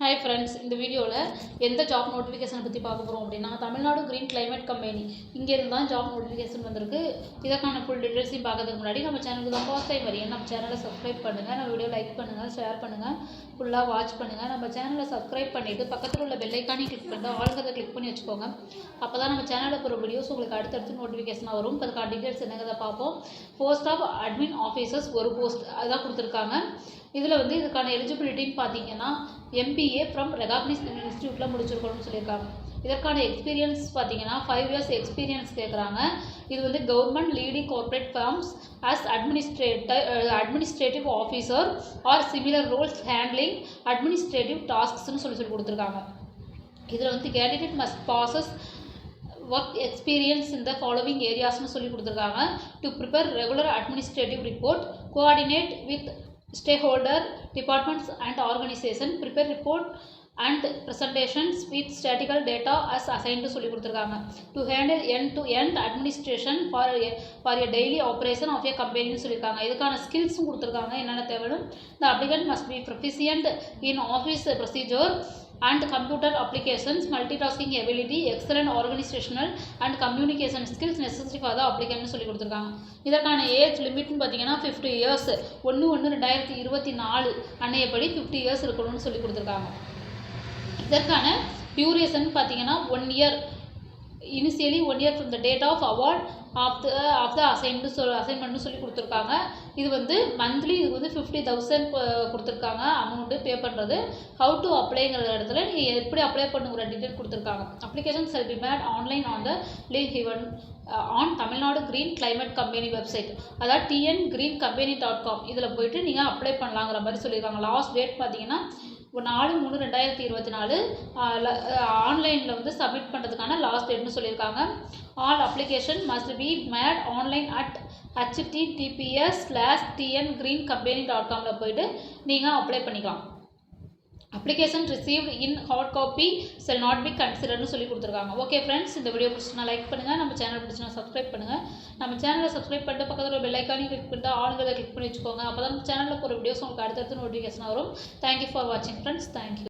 Hi friends இந்த வீடியோவில் எந்த ஜாப் நோட்டிஃபிகேஷனை பற்றி பார்க்க போகிறோம் அப்படின்னா தமிழ்நாடு க்ரீன் கிளைமேட் கம்பெனி இங்கேருந்து தான் ஜாப் நோட்டிஃபிகேஷன் வந்திருக்கு. இதற்கான ஃபுல் டீட்டெயில்ஸையும் பார்க்கறதுக்கு முன்னாடி நம்ம சேனலுக்கு தான் ஃபர்ஸ்ட் டைம் வரீங்க நம்ம சேனலை சப்ஸ்கிரைப் பண்ணுங்கள் நம்ம வீடியோ லைக் பண்ணுங்கள் ஷேர் பண்ணுங்கள் ஃபுல்லாக வாட்ச் பண்ணுங்கள் நம்ம சேனலை சப்ஸ்கிரைப் பண்ணிவிட்டு பக்கத்தில் உள்ள பெல்லைக்கானே கிளிக் பண்ணிட்டு ஆளுங்கிறத கிளிக் பண்ணி வச்சுக்கோங்க. அப்போ தான் நம்ம சேனலில் போகிற வீடியோஸ் உங்களுக்கு அடுத்தடுத்து நோட்டிஃபிகேஷனாக வரும். அதுக்கான டீட்டெயில்ஸ் என்னங்கிறத பார்ப்போம். போஸ்ட் ஆஃப் அட்மின் ஆஃபீஸர்ஸ் ஒரு போஸ்ட் அதுதான் கொடுத்துருக்காங்க. இதில் வந்து இதுக்கான எலிஜிபிலிட்டின்னு பார்த்தீங்கன்னா எம்பிஏ ஃப்ரம் ரெகாக்னைஸ் இன்ஸ்டியூட்டில் முடிச்சிருக்கணும்னு சொல்லியிருக்காங்க. இதற்கான எக்ஸ்பீரியன்ஸ் பார்த்தீங்கன்னா ஃபைவ் இயர்ஸ் எக்ஸ்பீரியன்ஸ் கேட்குறாங்க இது வந்து government leading corporate firms as administrator administrative officer or similar roles handling administrative டாஸ்க்ஸ்னு சொல்லி சொல்லி கொடுத்துருக்காங்க. இதில் வந்து candidate must possess work experience இந்த ஃபாலோவிங் ஏரியாஸ்னு சொல்லி கொடுத்துருக்காங்க. To prepare regular administrative report coordinate with stakeholder departments and organisation prepare report and presentations speed statistical data as assigned சொல்லி கொடுத்துருக்காங்க to handle end to end administration for for a daily operation of a கம்பெனின்னு சொல்லியிருக்காங்க இதுக்கான ஸ்கில்ஸும் கொடுத்துருக்காங்க என்னென்ன தேவையும் the applicant must be proficient in office procedure and computer applications, multitasking ability, excellent organizational and communication skills necessary for the applicant சொல்லி கொடுத்துருக்காங்க. இதற்கான age லிமிட்னு பார்த்தீங்கன்னா ஃபிஃப்டி இயர்ஸ் ஒன்று ஒன்று ரெண்டாயிரத்தி இருபத்தி நாலு அன்னையப்படி ஃபிஃப்டி இயர்ஸ் இருக்கணும்னு சொல்லி கொடுத்துருக்காங்க. இதற்கான டியூரேஷன் பார்த்தீங்கன்னா one year initially one year from the date of award of the of the assignment சொல் அசைன்மெண்ட்னு சொல்லி கொடுத்துருக்காங்க. இது வந்து மந்த்லி இது வந்து ஃபிஃப்டி தௌசண்ட் கொடுத்துருக்காங்க அமௌண்ட்டு பே பண்ணுறது ஹவு டு அப்ளைங்கிற இடத்துல நீங்கள் எப்படி அப்ளை பண்ணுங்கிற டீட்டெயில் கொடுத்துருக்காங்க. Application shall be made online on the link given on Tamil Nadu green climate company website அதாவது TN green company dot com இதில் போயிட்டு நீங்கள் அப்ளை பண்ணலாங்கிற மாதிரி சொல்லியிருக்காங்க. லாஸ்ட் டேட் பார்த்தீங்கன்னா நாலு மூணு ரெண்டாயிரத்தி இருபத்தி நாலு ஆன்லைனில் வந்து சப்மிட் பண்ணுறதுக்கான லாஸ்ட் டேட்னு சொல்லியிருக்காங்க. All application must be made online at https slash TN green company dot காமில் போயிட்டு நீங்கள் அப்ளை பண்ணிக்கலாம். Application received in hard copy shall not be கன்சிடர்னு சொல்லி கொடுத்துருக்காங்க. ஓகே ஃப்ரெண்ட்ஸ் இந்த வீடியோ பிடிச்சினா லைக் பண்ணுங்கள் நம்ம சேனல் பிடிச்சினா சப்ஸ்கிரைப் பண்ணுங்கள் நம்ம சேனலை சப்ஸ்கிரைப் பண்ணிட்டு பக்கத்தில் ஒரு ஐக்கானையும் கிளிக் பண்ணிட்டு ஆளுங்களை கிளிக் பண்ணி வச்சுக்கோங்க. அப்போ தான் சேனலில் போகிற வீடியோஸ் உங்களுக்கு அடுத்தடுத்து நோட்டிஃபிகேஷன் வரும். தேங்க்யூ ஃபார் வாட்சிங் ஃப்ரெண்ட்ஸ் தேங்க்யூ